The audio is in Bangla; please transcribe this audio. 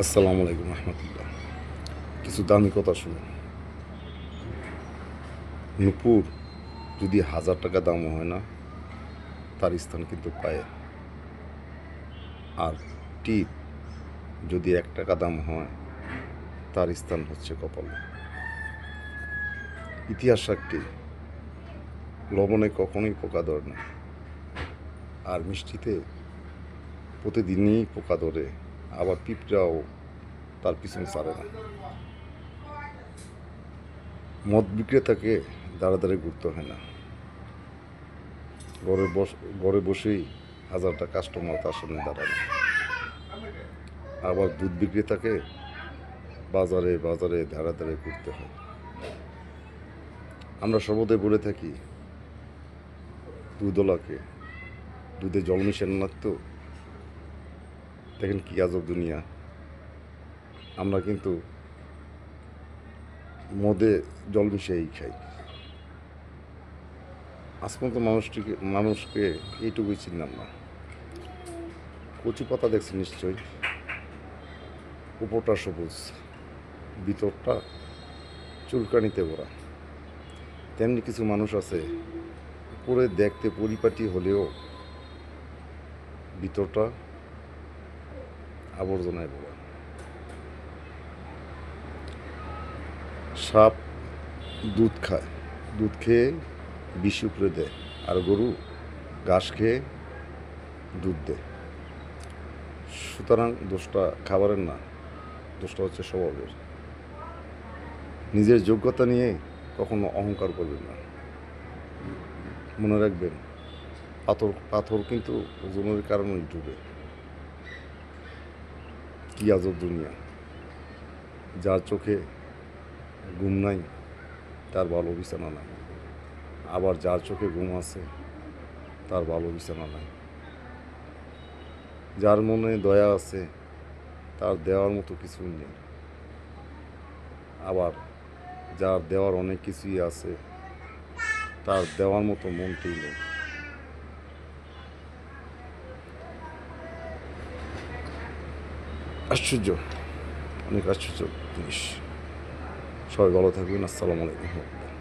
আসসালামু আলাইকুম রহমতুল্লাহ। কিছু দামি কথা শুনুন। নুপুর, যদি হাজার টাকা দাম হয় না, তার স্থান কিন্তু পায়ে আর টিপ, যদি এক টাকা দাম হয়, তার স্থান হচ্ছে কপালে। ইতিহাস সাক্ষী, লবণে কখনোই পোকা ধরে না। আর মিষ্টিতে প্রতিদিনই পোকা ধরে আবার পিঁপড়াও তার পিছনে ছাড়ে না। মদ বিক্রেতাকে দাঁড়া দাঁড়িয়ে ঘুরতে হয় না। ঘরে বস, ঘরে বসেই হাজারটা কাস্টমার তার সামনে দাঁড়ানো আবার দুধ বিক্রেতাকে বাজারে বাজারে ধারে ধারে ঘুরতে হয়। আমরা সর্বদাই বলে থাকি, দুধওয়ালাকে, দুধে জল মিশান না তো দেখেন কি আজব দুনিয়া। আমরা কিন্তু মদে জল মিশিয়েই খাই। আজ পর্যন্ত মানুষটিকে মানুষকে এইটুকুই চিনলাম না। কচু পাতা দেখছি নিশ্চয়ই? উপরটা সবুজ, ভিতরটা চুলকানিতে ভরা। তেমনি কিছু মানুষ আছে উপরে দেখতে পরিপাটি হলেও ভিতরটা আবর্জনায় ভরা। সাপ দুধ খায়। দুধ খেয়ে বিষ উপরে দেয়। আর গরু ঘাস খেয়ে দুধ দেয়। সুতরাং দোষটা খাবারের না, দোষটা হচ্ছে স্বভাবের। নিজের যোগ্যতা নিয়ে কখনো অহংকার করবেন না। মনে রাখবেন, পাথর পাথর কিন্তু ওজনের কারণেই ডুবে। কি আজব দুনিয়া। যার চোখে ঘুম নাই, তার ভালো বিছানা নাই। আবার যার চোখে ঘুম আছে, তার ভালো বিছানা নাই। যার মনে দয়া আছে, তার দেওয়ার মতো কিছুই নেই। আবার যার দেওয়ার অনেক কিছুই আছে, তার দেওয়ার মতো মনটাই নেই। আশ্চর্য। অনেক আশ্চর্য জিনিস। সবাই ভালো থাকবেন আসসালামু আলাইকুম।